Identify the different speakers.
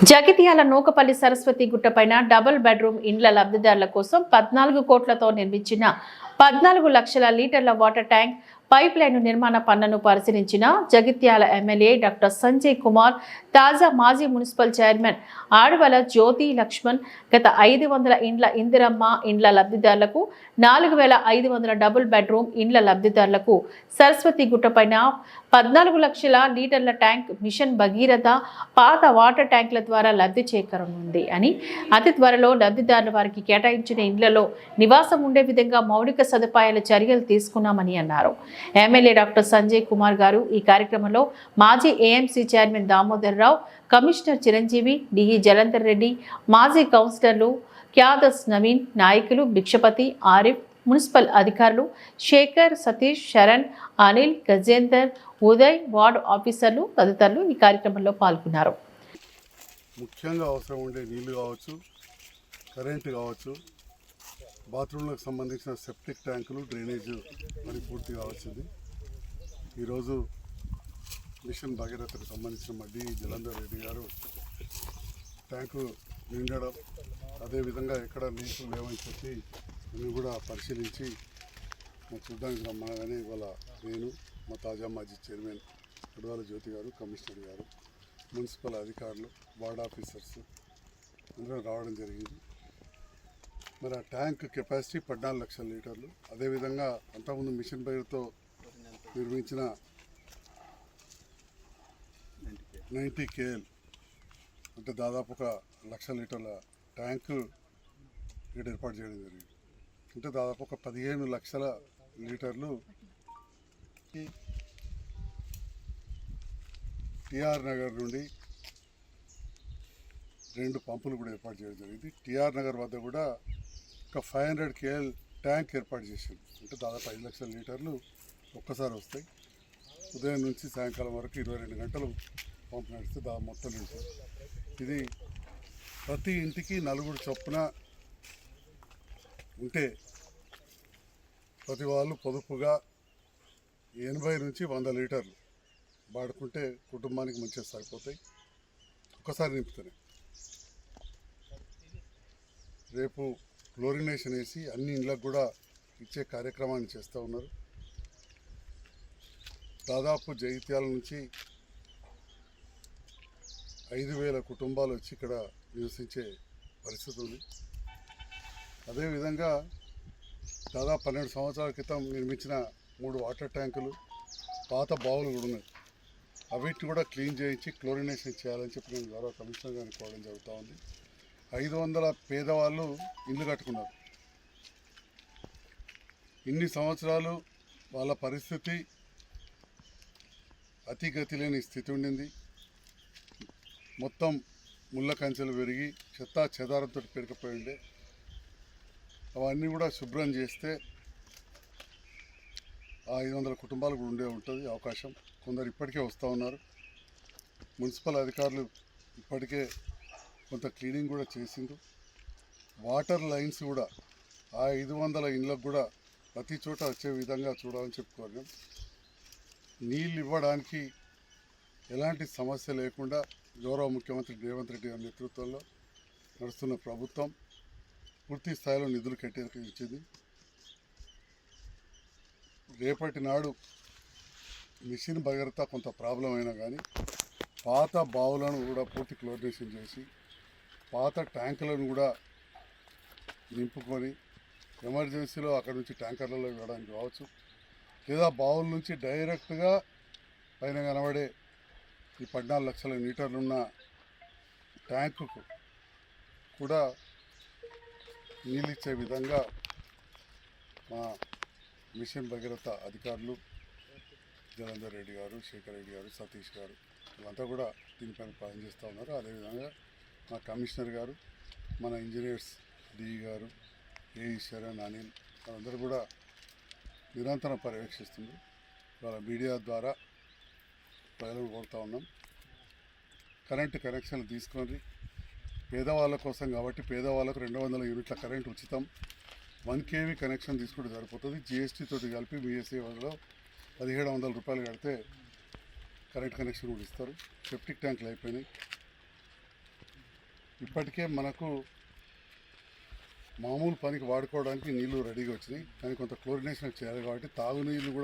Speaker 1: జగిత్యాల నూకపల్లి సరస్వతి గుట్టపైన double bedroom ఇండ్ల లబ్ధిదారుల కోసం పద్నాలుగు కోట్లతో నిర్మించిన పద్నాలుగు లక్షల లీటర్ల వాటర్ ట్యాంక్ పైప్ లైన్ నిర్మాణ పనులను పరిశీలించిన జగిత్యాల ఎమ్మెల్యే డాక్టర్ సంజయ్ కుమార్ తాజా మాజీ మున్సిపల్ చైర్మన్ ఆడవల జ్యోతి లక్ష్మణ్ గత ఐదు వందల ఇండ్ల ఇందిరమ్మ ఇండ్ల లబ్ధిదారులకు నాలుగు వేల ఐదు వందల డబుల్ బెడ్రూమ్ ఇండ్ల లబ్ధిదారులకు సరస్వతి గుట్టపైన పద్నాలుగు లక్షల లీటర్ల ట్యాంక్ మిషన్ భగీరథ పాత వాటర్ ట్యాంకుల ద్వారా లబ్ధి చేకరనుంది అని అతి త్వరలో లబ్ధిదారుల వారికి కేటాయించిన ఇండ్లలో నివాసం ఉండే విధంగా మౌలిక సదుపాయాల చర్యలు తీసుకున్నామని అన్నారు. ఎమ్మెల్యే డాక్టర్ సంజయ్ కుమార్ గారు ఈ కార్యక్రమంలో మాజీ AMC chairman Damodar Rao commissioner Chiranjeevi DE Jalandhar Reddy మాజీ కౌన్సిలర్లు క్యాదస్ నవీన్ నాయకులు భిక్షపతి ఆరిఫ్ మున్సిపల్ అధికారులు శేఖర్ సతీష్ శరణ్ అనిల్ గజేందర్ ఉదయ్ వార్డు ఆఫీసర్లు తదితరులు ఈ కార్యక్రమంలో పాల్గొన్నారు.
Speaker 2: ముఖ్యంగా అవసరం ఉండే నీళ్ళు కావచ్చు కరెంటు కావచ్చు బాత్రూంలకు సంబంధించిన సెప్టిక్ ట్యాంకులు డ్రైనేజ్ పని పూర్తి కావాల్సింది. ఈరోజు మిషన్ భగీరథకు సంబంధించిన మడ్డి జలంధర్ రెడ్డి గారు ట్యాంకు నిండడం అదేవిధంగా ఎక్కడ లీకులు లేవని చెప్పి మేము కూడా పరిశీలించి మరి చూడడానికి రమ్మనగానే ఇవాళ నేను మా తాజా మాజీ చైర్మన్ అడవాల జ్యోతి గారు కమిషనర్ గారు మున్సిపల్ అధికారులు వార్డ్ ఆఫీసర్స్ అందరూ రావడం జరిగింది. మరి ఆ ట్యాంక్ కెపాసిటీ పద్నాలుగు లక్షల లీటర్లు. అదేవిధంగా అంతకుముందు మిషన్ పేరుతో నిర్మించిన నైంటీ కేఎల్ అంటే దాదాపు ఒక లక్ష లీటర్ల ట్యాంకు ఇక్కడ ఏర్పాటు చేయడం జరిగింది. అంటే దాదాపు ఒక పదిహేను లక్షల లీటర్లు టిఆర్ నగర్ నుండి రెండు పంపులు కూడా ఏర్పాటు చేయడం జరిగింది. టిఆర్ నగర్ వద్ద కూడా ఒక ఫైవ్ హండ్రెడ్ కేఎల్ ట్యాంక్ ఏర్పాటు చేసింది. అంటే దాదాపు ఐదు లక్షల లీటర్లు ఒక్కసారి వస్తాయి. ఉదయం నుంచి సాయంకాలం వరకు ఇరవై రెండు గంటలు పంప్ నడిస్తే దా మొత్తం నింటుంది ఇది ప్రతి ఇంటికి నలుగురు చొప్పున ఉంటే ప్రతి వాళ్ళు పొదుపుగా ఎనభై నుంచి వంద లీటర్లు వాడుకుంటే కుటుంబానికి మంచిగా సరిపోతాయి. ఒక్కసారి నింపుతాయి రేపు క్లోరినేషన్ వేసి అన్ని ఇండ్లకు కూడా ఇచ్చే కార్యక్రమాన్ని చేస్తూ ఉన్నారు. దాదాపు జగిత్యాల నుంచి ఐదు వేల కుటుంబాలు వచ్చి ఇక్కడ నివసించే పరిస్థితి ఉంది. అదేవిధంగా దాదాపు పన్నెండు సంవత్సరాల క్రితం నిర్మించిన మూడు వాటర్ ట్యాంకులు పాత బావులు కూడా ఉన్నాయి. అవిటిని కూడా క్లీన్ చేయించి క్లోరినేషన్ చేయాలని చెప్పి నేను గౌరవ కమిషనర్ గారిని కోరడం జరుగుతూ ఉంది. ఐదు వందల పేదవాళ్ళు ఇల్లు కట్టుకున్నారు. ఇన్ని సంవత్సరాలు వాళ్ళ పరిస్థితి అతిగతి లేని స్థితి ఉండింది. మొత్తం ముళ్ళ కంచెలు పెరిగి చెత్త చెదారంతో పెరిగిపోయి ఉండే. అవన్నీ కూడా శుభ్రం చేస్తే ఆ ఐదు వందల కుటుంబాలు కూడా ఉండే ఉంటుంది అవకాశం. కొందరు ఇప్పటికే వస్తూ ఉన్నారు. మున్సిపల్ అధికారులు ఇప్పటికే కొంత క్లీనింగ్ కూడా చేసిండు వాటర్ లైన్స్ కూడా ఆ ఐదు వందల ఇండ్లకు కూడా ప్రతి చోట వచ్చే విధంగా చూడాలని చెప్పుకోవాలి నీళ్ళు ఇవ్వడానికి ఎలాంటి సమస్య లేకుండా గౌరవ ముఖ్యమంత్రి రేవంత్ రెడ్డి గారి నేతృత్వంలో నడుస్తున్న ప్రభుత్వం పూర్తి స్థాయిలో నిధులు కేటాయించింది. రేపటి నాడు మిషన్ భగీరథ కొంత ప్రాబ్లం అయినా కానీ పాత బావులను కూడా పూర్తి క్లోరినేషన్ చేసి పాత ట్యాంకులను కూడా నింపుకొని ఎమర్జెన్సీలో అక్కడ నుంచి ట్యాంకర్లలో ఇవ్వడానికి కావచ్చు లేదా బావుల నుంచి డైరెక్ట్గా పైన కనబడే ఈ పద్నాలుగు లక్షల మీటర్లున్న ట్యాంకుకు కూడా నీళ్ళు ఇచ్చే విధంగా మా మిషన్ భగీరథ అధికారులు జలంధర్ రెడ్డి గారు శేఖర్ రెడ్డి గారు సతీష్ గారు వీళ్ళంతా కూడా దీనిపైన పనిచేస్తూ ఉన్నారు. అదేవిధంగా మా కమిషనర్ గారు మన ఇంజనీర్స్ డిఈ గారు ఏఈ శరణ్ అనిల్ వాళ్ళందరూ కూడా నిరంతరం పర్యవేక్షిస్తుంది వాళ్ళ మీడియా ద్వారా ప్రజలు కోరుతా ఉన్నాం. కరెంటు కనెక్షన్లు తీసుకొని పేదవాళ్ళ కోసం కాబట్టి పేదవాళ్ళకు రెండు వందల యూనిట్ల కరెంట్ ఉచితం. వన్ కేవీ కనెక్షన్ తీసుకుంటే సరిపోతుంది. జిఎస్టీ తోటి కలిపి బిఎస్సీ వాళ్ళలో పదిహేడు వందల రూపాయలు కడితే కరెంట్ కనెక్షన్ కూడా ఇస్తారు. సెప్టిక్ ట్యాంకులు అయిపోయినాయి. ఇప్పటికే మనకు మామూలు పనికి వాడుకోవడానికి నీళ్ళు రెడీగా వచ్చినాయి. కానీ కొంత క్లోరినేషన్ చేయాలి కాబట్టి తాగునీళ్ళు కూడా